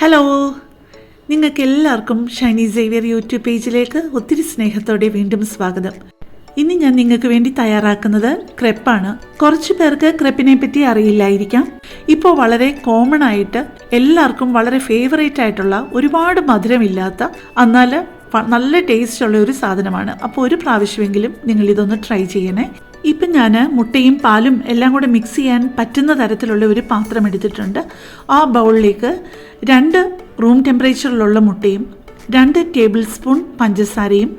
Hello നിങ്ങൾക്ക് എല്ലാവർക്കും Shiny Xavier YouTube പേജിലേക്ക് ഒത്തിരി സ്നേഹത്തോടെ വീണ്ടും സ്വാഗതം. ഇന്ന് ഞാൻ നിങ്ങൾക്ക് വേണ്ടി തയ്യാറാക്കുന്നത് ക്രെപ്പാണ്. കുറച്ച് പേർക്ക് ക്രെപ്പിനെ പറ്റി അറിയില്ലായിരിക്കാം. ഇപ്പോൾ വളരെ കോമൺ ആയിട്ട് എല്ലാവർക്കും വളരെ ഫേവറേറ്റ് ആയിട്ടുള്ള ഒരുപാട് മധുരമില്ലാത്ത എന്നാൽ നല്ല ടേസ്റ്റ് ഉള്ള ഒരു സാധനമാണ്. അപ്പോൾ ഒരു പ്രാവശ്യമെങ്കിലും നിങ്ങൾ ഇതൊന്ന് ട്രൈ ചെയ്യണേ. ഇപ്പം ഞാൻ മുട്ടയും പാലും എല്ലാം കൂടെ മിക്സ് ചെയ്യാൻ പറ്റുന്ന തരത്തിലുള്ള ഒരു പാത്രം എടുത്തിട്ടുണ്ട്. ആ ബൗളിലേക്ക് രണ്ട് റൂം ടെമ്പറേച്ചറിലുള്ള മുട്ടയും രണ്ട് ടേബിൾ സ്പൂൺ പഞ്ചസാരയും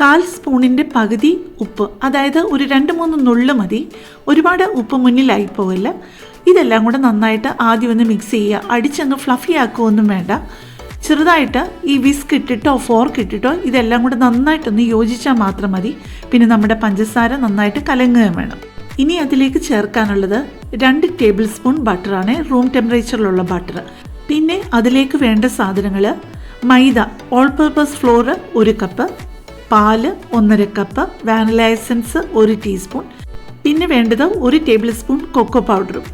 കാൽ സ്പൂണിന്റെ പകുതി ഉപ്പ് അതായത് ഒരു രണ്ട് മൂന്ന് നുള്ളു മതി. ഒരുപാട് ഉപ്പ് മുന്നിലായി പോവില്ല. ഇതെല്ലാം കൂടെ നന്നായിട്ട് ആദ്യം ഒന്ന് മിക്സ് ചെയ്യുക. അടിച്ചൊന്ന് ഫ്ലഫി ആക്കുകയൊന്നും വേണ്ട. ചെറുതായിട്ട് ഈ വിസ്ക് ഇട്ടിട്ടോ ഫോർക്ക് ഇട്ടിട്ടോ ഇതെല്ലാം കൂടെ നന്നായിട്ടൊന്ന് യോജിച്ചാൽ മാത്രം മതി. പിന്നെ നമ്മുടെ പഞ്ചസാര നന്നായിട്ട് കലങ്ങുകയും വേണം. ഇനി അതിലേക്ക് ചേർക്കാനുള്ളത് രണ്ട് ടേബിൾ സ്പൂൺ ബട്ടറാണ് റൂം ടെമ്പറേച്ചറിലുള്ള ബട്ടർ പിന്നെ അതിലേക്ക് വേണ്ട സാധനങ്ങൾ മൈദ ഓൾ പർപ്പസ് ഫ്ലോർ ഒരു കപ്പ് പാൽ ഒന്നര കപ്പ് വാനില എസൻസ് ഒരു ടീസ്പൂൺ പിന്നെ വേണ്ടത് ഒരു ടേബിൾ സ്പൂൺ കൊക്കോ പൗഡറും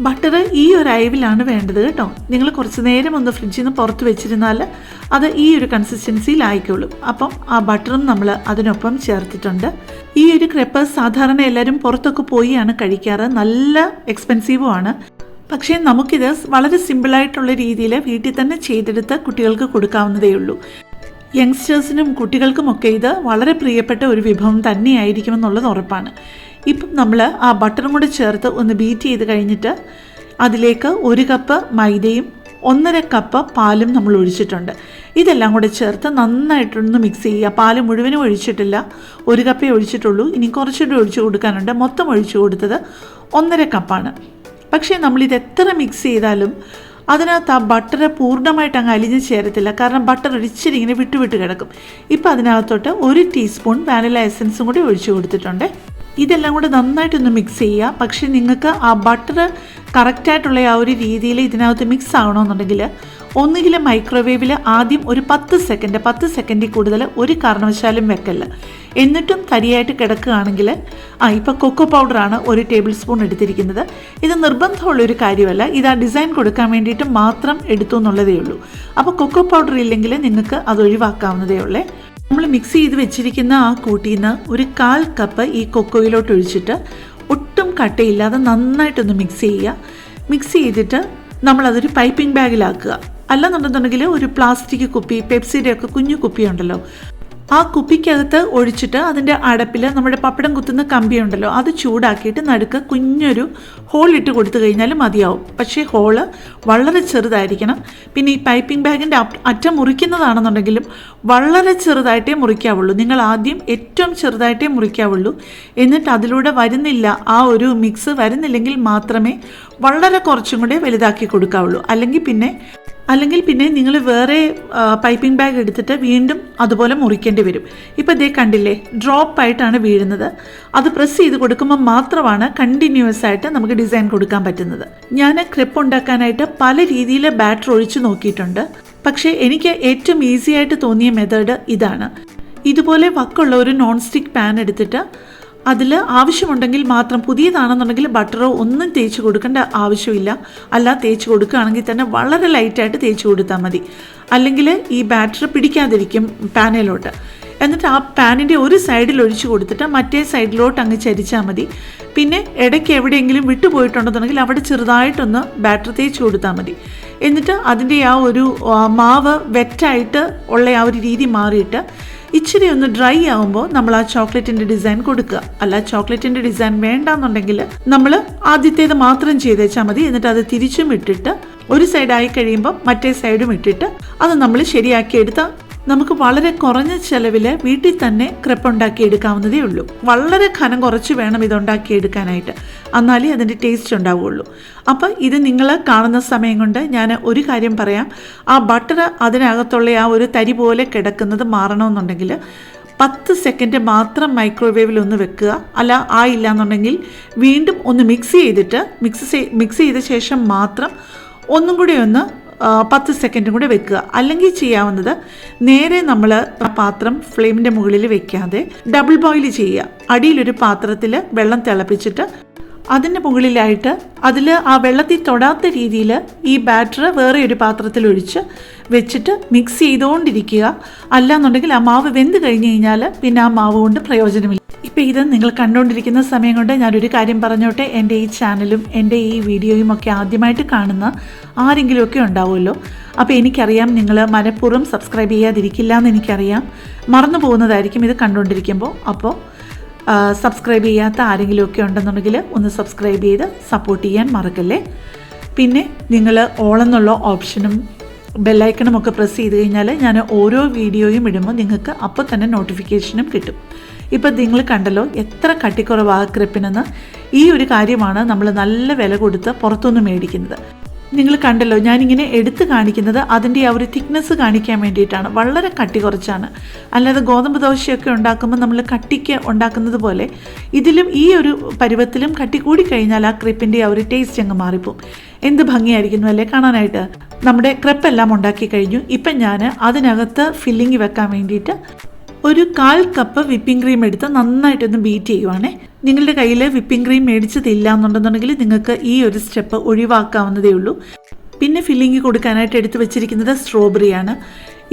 ബട്ടർ ഈ ഒരു അയവിലാണ് വേണ്ടത് കേട്ടോ. നിങ്ങൾ കുറച്ച് നേരം ഒന്ന് ഫ്രിഡ്ജിൽ നിന്ന് പുറത്ത് വെച്ചിരുന്നാൽ അത് ഈ ഒരു കൺസിസ്റ്റൻസിയിലായിക്കോളും അപ്പം ആ ബട്ടറും നമ്മൾ അതിനൊപ്പം ചേർത്തിട്ടുണ്ട്. ഈ ഒരു ക്രെപ്പ് സാധാരണ എല്ലാവരും പുറത്തൊക്കെ പോയിയാണ് കഴിക്കാറ്. നല്ല എക്സ്പെൻസീവുമാണ് പക്ഷേ നമുക്കിത് വളരെ സിമ്പിളായിട്ടുള്ള രീതിയിൽ വീട്ടിൽ തന്നെ ചെയ്തെടുത്ത് കുട്ടികൾക്ക് കൊടുക്കാവുന്നതേ ഉള്ളൂ. യങ്സ്റ്റേഴ്സിനും കുട്ടികൾക്കുമൊക്കെ ഇത് വളരെ പ്രിയപ്പെട്ട ഒരു വിഭവം തന്നെയായിരിക്കുമെന്നുള്ളത് ഉറപ്പാണ്. ഇപ്പം നമ്മൾ ആ ബട്ടറും കൂടെ ചേർത്ത് ഒന്ന് ബീറ്റ് ചെയ്ത് കഴിഞ്ഞിട്ട് അതിലേക്ക് ഒരു കപ്പ് മൈദയും ഒന്നര കപ്പ് പാലും നമ്മൾ ഒഴിച്ചിട്ടുണ്ട്. ഇതെല്ലാം കൂടെ ചേർത്ത് നന്നായിട്ടൊന്ന് മിക്സ് ചെയ്യുക. പാൽ മുഴുവനും ഒഴിച്ചിട്ടില്ല. ഒരു കപ്പേ ഒഴിച്ചിട്ടുള്ളൂ. ഇനി കുറച്ചുകൂടി ഒഴിച്ചു കൊടുക്കാനുണ്ട്. മൊത്തം ഒഴിച്ചു കൊടുത്തത് ഒന്നര കപ്പാണ് പക്ഷേ നമ്മളിത് എത്ര മിക്സ് ചെയ്താലും അതിനകത്ത് ആ ബട്ടർ പൂർണമായിട്ട് അങ്ങ് അലിഞ്ഞ് ചേരത്തില്ല. കാരണം ബട്ടർ ഒരിച്ചിരി ഇങ്ങനെ വിട്ടുവിട്ട് കിടക്കും. ഇപ്പം അതിനകത്തോട്ട് ഒരു ടീസ്പൂൺ വാനില എസൻസും കൂടി ഒഴിച്ചു കൊടുത്തിട്ടുണ്ട്. ഇതെല്ലാം കൂടെ നന്നായിട്ടൊന്ന് മിക്സ് ചെയ്യുക. പക്ഷേ നിങ്ങൾക്ക് ആ ബട്ടർ കറക്റ്റായിട്ടുള്ള ആ ഒരു രീതിയിൽ ഇതിനകത്ത് മിക്സ് ആവണമെന്നുണ്ടെങ്കിൽ ഒന്നുകിൽ മൈക്രോവേവിൽ ആദ്യം ഒരു പത്ത് സെക്കൻഡ് പത്ത് സെക്കൻഡിൽ കൂടുതൽ ഒരു കാരണവശാലും വെക്കല്ല. എന്നിട്ടും തരിയായിട്ട് കിടക്കുകയാണെങ്കിൽ ആ ഇപ്പോൾ കൊക്കോ പൗഡറാണ് ഒരു ടേബിൾ സ്പൂൺ എടുത്തിരിക്കുന്നത്. ഇത് നിർബന്ധമുള്ള ഒരു കാര്യമല്ല. ഇത് ആ ഡിസൈൻ കൊടുക്കാൻ വേണ്ടിയിട്ട് മാത്രം എടുത്തു എന്നുള്ളതേ ഉള്ളൂ. അപ്പോൾ കൊക്കോ പൗഡർ ഇല്ലെങ്കിൽ നിങ്ങൾക്ക് അത് ഒഴിവാക്കാവുന്നതേ ഉള്ളേ. നമ്മൾ മിക്സ് ചെയ്ത് വെച്ചിരിക്കുന്ന ആ കൂട്ടിയിൽ നിന്ന് ഒരു കാൽ കപ്പ് ഈ കൊക്കോയിലോട്ട് ഒഴിച്ചിട്ട് ഒട്ടും കട്ടയില്ലാതെ നന്നായിട്ടൊന്ന് മിക്സ് ചെയ്യുക. മിക്സ് ചെയ്തിട്ട് നമ്മളതൊരു പൈപ്പിംഗ് ബാഗിലാക്കുക അല്ലെന്നുണ്ടെന്നുണ്ടെങ്കിൽ ഒരു പ്ലാസ്റ്റിക് കുപ്പി പെപ്സിയുടെ ഒക്കെ കുഞ്ഞു കുപ്പി ഉണ്ടല്ലോ ആ കുപ്പിക്കകത്ത് ഒഴിച്ചിട്ട് അതിന്റെ അടപ്പിൽ നമ്മുടെ പപ്പടം കുത്തുന്ന കമ്പിയുണ്ടല്ലോ അത് ചൂടാക്കിയിട്ട് നടുക്ക് കുഞ്ഞൊരു ഹോൾ ഇട്ട് കൊടുത്തു കഴിഞ്ഞാൽ മതിയാവും. പക്ഷേ ഹോൾ വളരെ ചെറുതായിരിക്കണം. പിന്നെ ഈ പൈപ്പിംഗ് ബാഗിന്റെ അറ്റം മുറിക്കുന്നതാണെന്നുണ്ടെങ്കിലും വളരെ ചെറുതായിട്ടേ മുറിക്കാവുള്ളൂ. നിങ്ങൾ ആദ്യം ഏറ്റവും ചെറുതായിട്ടേ മുറിക്കാവുള്ളൂ. എന്നിട്ട് അതിലൂടെ വരുന്നില്ല ആ ഒരു മിക്സ് വരുന്നില്ലെങ്കിൽ മാത്രമേ വളരെ കുറച്ചും കൂടെ വലുതാക്കി കൊടുക്കാവുള്ളൂ. അല്ലെങ്കിൽ പിന്നെ അല്ലെങ്കിൽ പിന്നെ നിങ്ങൾ വേറെ പൈപ്പിംഗ് ബാഗ് എടുത്തിട്ട് വീണ്ടും അതുപോലെ മുറിക്കേണ്ടി വരും. ഇപ്പോൾ ഇതേ കണ്ടില്ലേ ഡ്രോപ്പ് ആയിട്ടാണ് വീഴുന്നത്. അത് പ്രസ് ചെയ്ത് കൊടുക്കുമ്പോൾ മാത്രമാണ് കണ്ടിന്യൂസ് ആയിട്ട് നമുക്ക് ഡിസൈൻ കൊടുക്കാൻ പറ്റുന്നത്. ഞാൻ ക്രിപ്പ് ഉണ്ടാക്കാനായിട്ട് പല രീതിയിൽ ബാറ്റർ ഒഴിച്ചു നോക്കിയിട്ടുണ്ട്. പക്ഷേ എനിക്ക് ഏറ്റവും ഈസി ആയിട്ട് തോന്നിയ മെത്തേഡ് ഇതാണ്. ഇതുപോലെ വക്കുള്ള ഒരു നോൺ സ്റ്റിക്ക് പാൻ എടുത്തിട്ട് അതിൽ ആവശ്യമുണ്ടെങ്കിൽ മാത്രം പുതിയതാണെന്നുണ്ടെങ്കിൽ ബട്ടറോ ഒന്നും തേച്ച് കൊടുക്കേണ്ട ആവശ്യമില്ല. അല്ല തേച്ച് കൊടുക്കുകയാണെങ്കിൽ തന്നെ വളരെ ലൈറ്റായിട്ട് തേച്ച് കൊടുത്താൽ മതി. അല്ലെങ്കിൽ ഈ ബാറ്റർ പിടിക്കാതിരിക്കും പാനിലോട്ട് എന്നിട്ട് ആ പാനിന്റെ ഒരു സൈഡിൽ ഒഴിച്ചു കൊടുത്തിട്ട് മറ്റേ സൈഡിലോട്ട് അങ്ങ് ചരിച്ചാൽ മതി. പിന്നെ ഇടയ്ക്ക് എവിടെയെങ്കിലും വിട്ടുപോയിട്ടുണ്ടെന്നുണ്ടെങ്കിൽ അവിടെ ചെറുതായിട്ടൊന്ന് ബാറ്റർ തേച്ച് കൊടുത്താൽ മതി. എന്നിട്ട് അതിന്റെ ആ ഒരു മാവ് വെറ്റായിട്ട് ഉള്ള ആ ഒരു രീതി മാറിയിട്ട് ഇച്ചിരി ഒന്ന് ഡ്രൈ ആവുമ്പോൾ നമ്മൾ ആ ചോക്ലേറ്റിന്റെ ഡിസൈൻ കൊടുക്കുക. അല്ല ചോക്ലേറ്റിന്റെ ഡിസൈൻ വേണ്ടാന്നുണ്ടെങ്കിൽ നമ്മൾ ആദ്യത്തേത് മാത്രം ചെയ്തേച്ചാൽ മതി. എന്നിട്ട് അത് തിരിച്ചും ഇട്ടിട്ട് ഒരു സൈഡായി കഴിയുമ്പോൾ മറ്റേ സൈഡും ഇട്ടിട്ട് അത് നമ്മൾ ശരിയാക്കി എടുത്താൽ നമുക്ക് വളരെ കുറഞ്ഞ ചെലവിൽ വീട്ടിൽ തന്നെ ക്രെപ്പ് ഉണ്ടാക്കി എടുക്കാവുന്നതേ ഉള്ളൂ. വളരെ ഖനം കുറച്ച് വേണം ഇത് ഉണ്ടാക്കി എടുക്കാനായിട്ട് എന്നാലേ അതിന്റെ ടേസ്റ്റ് ഉണ്ടാവുകയുള്ളൂ അപ്പം ഇത് നിങ്ങൾ കാണുന്ന സമയം കൊണ്ട് ഞാൻ ഒരു കാര്യം പറയാം. ആ ബട്ടർ അതിനകത്തുള്ള ആ ഒരു തരി പോലെ കിടക്കുന്നത് മാറണമെന്നുണ്ടെങ്കിൽ പത്ത് സെക്കൻഡ് മാത്രം മൈക്രോവേവിൽ ഒന്ന് വെക്കുക. അല്ല ആയില്ല എന്നുണ്ടെങ്കിൽ വീണ്ടും ഒന്ന് മിക്സ് ചെയ്തിട്ട് മിക്സ് മിക്സ് ചെയ്ത ശേഷം മാത്രം ഒന്നും കൂടി ഒന്ന് പത്ത് സെക്കൻഡും കൂടെ വെക്കുക. അല്ലെങ്കിൽ ചെയ്യാവുന്നത് നേരെ നമ്മൾ പാത്രം ഫ്ലെയിമിന്റെ മുകളിൽ വെക്കാതെ ഡബിൾ ബോയിൽ ചെയ്യുക. അടിയിലൊരു പാത്രത്തിൽ വെള്ളം തിളപ്പിച്ചിട്ട് അതിന്റെ മുകളിലായിട്ട് അതിൽ ആ വെള്ളത്തിൽ തൊടാത്ത രീതിയിൽ ഈ ബാറ്റർ വേറെ ഒരു പാത്രത്തിൽ ഒഴിച്ച് വെച്ചിട്ട് മിക്സ് ചെയ്തുകൊണ്ടിരിക്കുക അല്ലാന്നുണ്ടെങ്കിൽ ആ മാവ് വെന്ത് കഴിഞ്ഞ് കഴിഞ്ഞാൽ പിന്നെ ആ മാവ് കൊണ്ട് പ്രയോജനമില്ല. ഇപ്പം ഇത് നിങ്ങൾ കണ്ടുകൊണ്ടിരിക്കുന്ന സമയം കൊണ്ട് ഞാനൊരു കാര്യം പറഞ്ഞോട്ടെ. എന്റെ ഈ ചാനലും എന്റെ ഈ വീഡിയോയും ഒക്കെ ആദ്യമായിട്ട് കാണുന്ന ആരെങ്കിലുമൊക്കെ ഉണ്ടാവുമല്ലോ. അപ്പോൾ എനിക്കറിയാം നിങ്ങൾ മനഃപൂർവം സബ്സ്ക്രൈബ് ചെയ്യാതിരിക്കില്ല എന്ന് എനിക്കറിയാം. മറന്നു പോകുന്നതായിരിക്കും ഇത് കണ്ടുകൊണ്ടിരിക്കുമ്പോൾ. അപ്പോൾ സബ്സ്ക്രൈബ് ചെയ്യാത്ത ആരെങ്കിലുമൊക്കെ ഉണ്ടെന്നുണ്ടെങ്കിൽ ഒന്ന് സബ്സ്ക്രൈബ് ചെയ്ത് സപ്പോർട്ട് ചെയ്യാൻ മറക്കല്ലേ? പിന്നെ നിങ്ങൾ ഓളെന്നുള്ള ഓപ്ഷനും ബെല്ലൈക്കണും ഒക്കെ പ്രസ് ചെയ്ത് കഴിഞ്ഞാൽ ഞാൻ ഓരോ വീഡിയോയും ഇടുമ്പോൾ നിങ്ങൾക്ക് അപ്പോൾ തന്നെ നോട്ടിഫിക്കേഷനും കിട്ടും. ഇപ്പം നിങ്ങൾ കണ്ടല്ലോ എത്ര കട്ടിക്കുറവാണ് ക്രിപ്പിനെന്ന്. ഈ ഒരു കാര്യമാണ് നമ്മൾ നല്ല വില കൊടുത്ത് പുറത്തുനിന്ന് മേടിക്കുന്നത്. നിങ്ങൾ കണ്ടല്ലോ ഞാനിങ്ങനെ എടുത്ത് കാണിക്കുന്നത് അതിന്റെ ആ ഒരു തിക്നെസ് കാണിക്കാൻ വേണ്ടിയിട്ടാണ്. വളരെ കട്ടി കുറച്ചാണ് അല്ലാതെ ഗോതമ്പ് ദോശയൊക്കെ ഉണ്ടാക്കുമ്പോൾ നമ്മൾ കട്ടിക്ക് ഉണ്ടാക്കുന്നത് പോലെ ഇതിലും ഈ ഒരു പരുവത്തിലും കട്ടി കൂടി കഴിഞ്ഞാൽ ആ ക്രിപ്പിന്റെ ആ ഒരു ടേസ്റ്റ് അങ്ങ് മാറിപ്പോവും. എന്ത് ഭംഗിയായിരിക്കുന്നു അല്ലേ കാണാനായിട്ട്? നമ്മുടെ ക്രെപ്പെല്ലാം ഉണ്ടാക്കി കഴിഞ്ഞു. ഇപ്പം ഞാൻ അതിനകത്ത് ഫില്ലിങ് വെക്കാൻ വേണ്ടിയിട്ട് ഒരു കാൽ കപ്പ് വിപ്പിംഗ് ക്രീം എടുത്ത് നന്നായിട്ടൊന്ന് ബീറ്റ് ചെയ്യുവാണേ. നിങ്ങളുടെ കയ്യിൽ വിപ്പിംഗ് ക്രീം മേടിച്ചതില്ല എന്നുണ്ടെന്നുണ്ടെങ്കിൽ നിങ്ങൾക്ക് ഈ ഒരു സ്റ്റെപ്പ് ഒഴിവാക്കാവുന്നതേ ഉള്ളൂ. പിന്നെ ഫില്ലിങ് കൊടുക്കാനായിട്ട് എടുത്തു വെച്ചിരിക്കുന്നത് സ്ട്രോബെറിയാണ്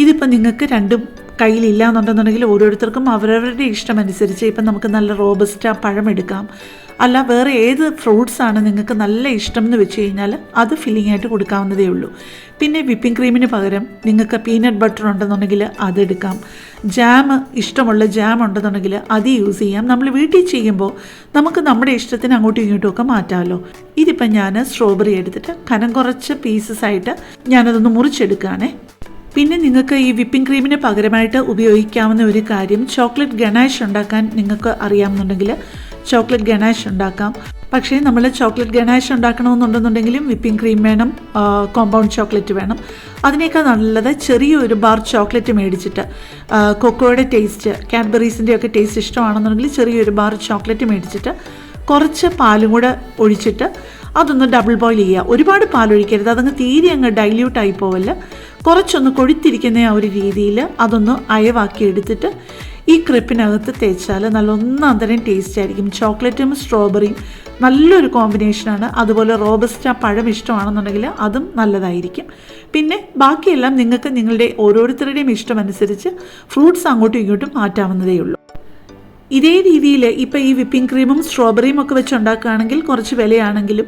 ഇതിപ്പോൾ നിങ്ങൾക്ക് രണ്ടും കയ്യിലില്ല എന്നുണ്ടെന്നുണ്ടെങ്കിൽ ഓരോരുത്തർക്കും അവരവരുടെ ഇഷ്ടമനുസരിച്ച് ഇപ്പം നമുക്ക് നല്ല റോബസ്റ്റ പഴം എടുക്കാം. അല്ല വേറെ ഏത് ഫ്രൂട്ട്സ് ആണ് നിങ്ങൾക്ക് നല്ല ഇഷ്ടം എന്ന് വെച്ച് കഴിഞ്ഞാൽ അത് ഫില്ലിംഗ് ആയിട്ട് കൊടുക്കാവുന്നതേ ഉള്ളൂ. പിന്നെ വിപ്പിംഗ് ക്രീമിന് പകരം നിങ്ങൾക്ക് പീനട്ട് ബട്ടർ ഉണ്ടെന്നുണ്ടെങ്കിൽ അതെടുക്കാം ജാം ഇഷ്ടമുള്ള ജാം ഉണ്ടെന്നുണ്ടെങ്കിൽ അത് യൂസ് ചെയ്യാം. നമ്മൾ വീട്ടിൽ ചെയ്യുമ്പോൾ നമുക്ക് നമ്മുടെ ഇഷ്ടത്തിന് അങ്ങോട്ടും ഇങ്ങോട്ടും ഒക്കെ മാറ്റാമല്ലോ ഇതിപ്പം ഞാൻ സ്ട്രോബെറി എടുത്തിട്ട് കനം കുറച്ച് പീസസ് ആയിട്ട് ഞാനതൊന്ന് മുറിച്ചെടുക്കുകയാണേ പിന്നെ നിങ്ങൾക്ക് ഈ വിപ്പിംഗ് ക്രീമിന് പകരമായിട്ട് ഉപയോഗിക്കാവുന്ന ഒരു കാര്യം ചോക്ലേറ്റ് ഗണേഷ് ഉണ്ടാക്കാൻ നിങ്ങൾക്ക് അറിയാമെന്നുണ്ടെങ്കിൽ ചോക്ലേറ്റ് ഗണാഷ് ഉണ്ടാക്കാം. പക്ഷേ നമ്മൾ ചോക്ലേറ്റ് ഗണാഷ് ഉണ്ടാക്കണമെന്നുണ്ടെന്നുണ്ടെങ്കിലും വിപ്പിംഗ് ക്രീം വേണം കോമ്പൗണ്ട് ചോക്ലേറ്റ് വേണം. അതിനേക്കാൾ നല്ലത് ചെറിയൊരു ബാർ ചോക്ലേറ്റ് മേടിച്ചിട്ട് കൊക്കോയുടെ ടേസ്റ്റ് കാഡ്ബറീസിന്റെ ഒക്കെ ടേസ്റ്റ് ഇഷ്ടമാണെന്നുണ്ടെങ്കിൽ ചെറിയൊരു ബാർ ചോക്ലേറ്റ് മേടിച്ചിട്ട് കുറച്ച് പാലും കൂടെ ഒഴിച്ചിട്ട് അതൊന്ന് ഡബിൾ ബോയിൽ ചെയ്യുക. ഒരുപാട് പാലൊഴിക്കരുത് അതങ്ങ് തീരെ അങ്ങ് ഡൈല്യൂട്ട് ആയി പോവല്ല. കുറച്ചൊന്ന് കൊഴുത്തിരിക്കുന്ന ആ ഒരു രീതിയിൽ അതൊന്ന് അയവാക്കി എടുത്തിട്ട് ഈ ക്രിപ്പിനകത്ത് തേച്ചാൽ നല്ല ഒന്നാം തരം ടേസ്റ്റ് ആയിരിക്കും. ചോക്ലേറ്റും സ്ട്രോബെറിയും നല്ലൊരു കോമ്പിനേഷനാണ് അതുപോലെ റോബസ്റ്റ പഴം ഇഷ്ടമാണെന്നുണ്ടെങ്കിൽ അതും നല്ലതായിരിക്കും. പിന്നെ ബാക്കിയെല്ലാം നിങ്ങൾക്ക് നിങ്ങളുടെ ഓരോരുത്തരുടെയും ഇഷ്ടമനുസരിച്ച് ഫ്രൂട്ട്സ് അങ്ങോട്ടും ഇങ്ങോട്ടും മാറ്റാവുന്നതേ ഉള്ളൂ. ഇതേ രീതിയിൽ ഇപ്പോൾ ഈ വിപ്പിംഗ് ക്രീമും സ്ട്രോബെറിയും ഒക്കെ വെച്ച് ഉണ്ടാക്കുകയാണെങ്കിൽ കുറച്ച് വിലയാണെങ്കിലും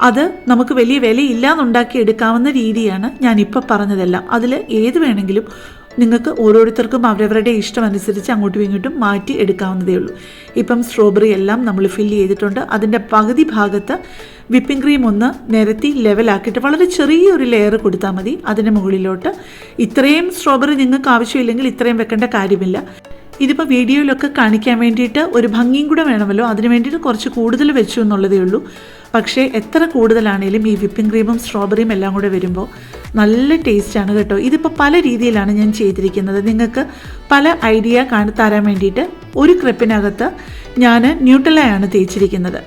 അത് നമുക്ക് വലിയ വിലയില്ലാന്നുണ്ടാക്കി എടുക്കാവുന്ന രീതിയാണ് ഞാനിപ്പോൾ പറഞ്ഞതെല്ലാം. അതിൽ ഏത് വേണമെങ്കിലും നിങ്ങൾക്ക് ഓരോരുത്തർക്കും അവരവരുടെ ഇഷ്ടം അനുസരിച്ച് അങ്ങോട്ടും ഇങ്ങോട്ടും മാറ്റി എടുക്കാവുന്നതേ ഉള്ളൂ. ഇപ്പം സ്ട്രോബെറി എല്ലാം നമ്മൾ ഫില്ല് ചെയ്തിട്ടുണ്ട്. അതിന്റെ പകുതി ഭാഗത്ത് വിപ്പിംഗ് ക്രീം ഒന്ന് നിരത്തി ലെവലാക്കിയിട്ട് വളരെ ചെറിയൊരു ലെയർ കൊടുത്താൽ മതി. അതിന്റെ മുകളിലോട്ട് ഇത്രയും സ്ട്രോബെറി നിങ്ങൾക്ക് ആവശ്യമില്ലെങ്കിൽ ഇത്രയും വെക്കേണ്ട കാര്യമില്ല. ഇതിപ്പോൾ വീഡിയോയിലൊക്കെ കാണിക്കാൻ വേണ്ടിയിട്ട് ഒരു ഭംഗിയും കൂടെ വേണമല്ലോ. അതിന് വേണ്ടിയിട്ട് കുറച്ച് കൂടുതൽ വെച്ചു എന്നുള്ളതേ ഉള്ളൂ. പക്ഷേ എത്ര കൂടുതലാണേലും ഈ വിപ്പിംഗ് ക്രീമും സ്ട്രോബെറിയും എല്ലാം കൂടെ വരുമ്പോൾ നല്ല ടേസ്റ്റാണ് കേട്ടോ. ഇതിപ്പോൾ പല രീതിയിലാണ് ഞാൻ ചെയ്തിരിക്കുന്നത്. നിങ്ങൾക്ക് പല ഐഡിയ കാണി തരാൻ വേണ്ടിയിട്ട് ഒരു ക്രിപ്പിനകത്ത് ഞാൻ ന്യൂട്ടലയാണ് തേച്ചിരിക്കുന്നത്.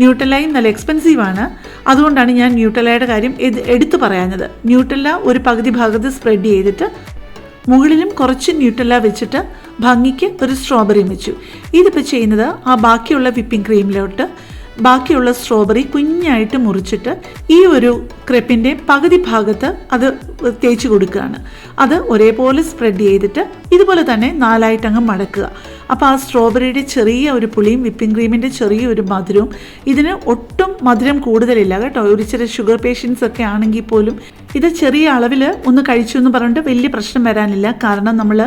ന്യൂട്ടലയും നല്ല എക്സ്പെൻസീവാണ് അതുകൊണ്ടാണ് ഞാൻ ന്യൂട്ടലയുടെ കാര്യം എടുത്തു പറയാഞ്ഞത്. ന്യൂട്രല ഒരു പകുതി ഭാഗത്ത് സ്പ്രെഡ് ചെയ്തിട്ട് മുകളിലും കുറച്ച് ന്യൂട്ടല്ല വെച്ചിട്ട് ഭംഗിക്ക് ഒരു സ്ട്രോബെറിയും വെച്ചു. ഇതിപ്പോൾ ചെയ്യുന്നത് ആ ബാക്കിയുള്ള വിപ്പിംഗ് ക്രീമിലോട്ട് ബാക്കിയുള്ള സ്ട്രോബെറി കുഞ്ഞായിട്ട് മുറിച്ചിട്ട് ഈ ഒരു ക്രെപ്പിന്റെ പകുതി ഭാഗത്ത് അത് തേച്ച് കൊടുക്കുകയാണ്. അത് ഒരേപോലെ സ്പ്രെഡ് ചെയ്തിട്ട് ഇതുപോലെ തന്നെ നാലായിട്ട് അങ്ങ് മടക്കുക. അപ്പോൾ ആ സ്ട്രോബെറിയുടെ ചെറിയ ഒരു പുളിയും വിപ്പിംഗ് ക്രീമിന്റെ ചെറിയ ഒരു മധുരവും ഇതിന് ഒട്ടും മധുരം കൂടുതലില്ല കേട്ടോ. ഒരു ചെറിയ ഷുഗർ പേഷ്യൻസ് ഒക്കെ ആണെങ്കിൽ പോലും ഇത് ചെറിയ അളവിൽ ഒന്ന് കഴിച്ചു എന്ന് പറഞ്ഞിട്ട് വലിയ പ്രശ്നം വരാനില്ല. കാരണം നമ്മൾ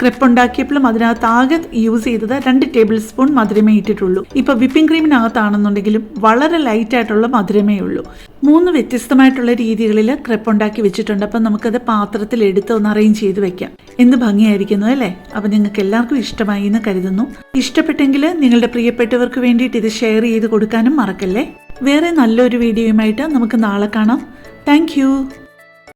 ക്രെപ്പ് ഉണ്ടാക്കിയപ്പോഴും അതിനകത്ത് ആകെ യൂസ് ചെയ്തത് രണ്ട് ടേബിൾ സ്പൂൺ മധുരമേ ഇട്ടിട്ടുള്ളൂ. ഇപ്പോൾ വിപ്പിംഗ് ക്രീമിനകത്താണെന്നുണ്ടെങ്കിലും വളരെ ലൈറ്റ് ആയിട്ടുള്ള മധുരമേ ഉള്ളൂ. മൂന്ന് വ്യത്യസ്തമായിട്ടുള്ള രീതികളിൽ ക്രെപ്പ് ഉണ്ടാക്കി വെച്ചിട്ടുണ്ട്. അപ്പം നമുക്കത് പാത്രത്തിൽ എടുത്ത് ഒന്ന് അറേഞ്ച് ചെയ്ത് വെക്കാം. എന്ത് ഭംഗിയായിരിക്കുന്നു അല്ലേ? അപ്പം നിങ്ങൾക്ക് എല്ലാവർക്കും ഇഷ്ടമായി എന്ന് കരുതുന്നു. ഇഷ്ടപ്പെട്ടെങ്കിൽ നിങ്ങളുടെ പ്രിയപ്പെട്ടവർക്ക് വേണ്ടിയിട്ട് ഇത് ഷെയർ ചെയ്ത് കൊടുക്കാനും മറക്കല്ലേ? വേറെ നല്ലൊരു വീഡിയോയുമായിട്ട് നമുക്ക് നാളെ കാണാം. താങ്ക്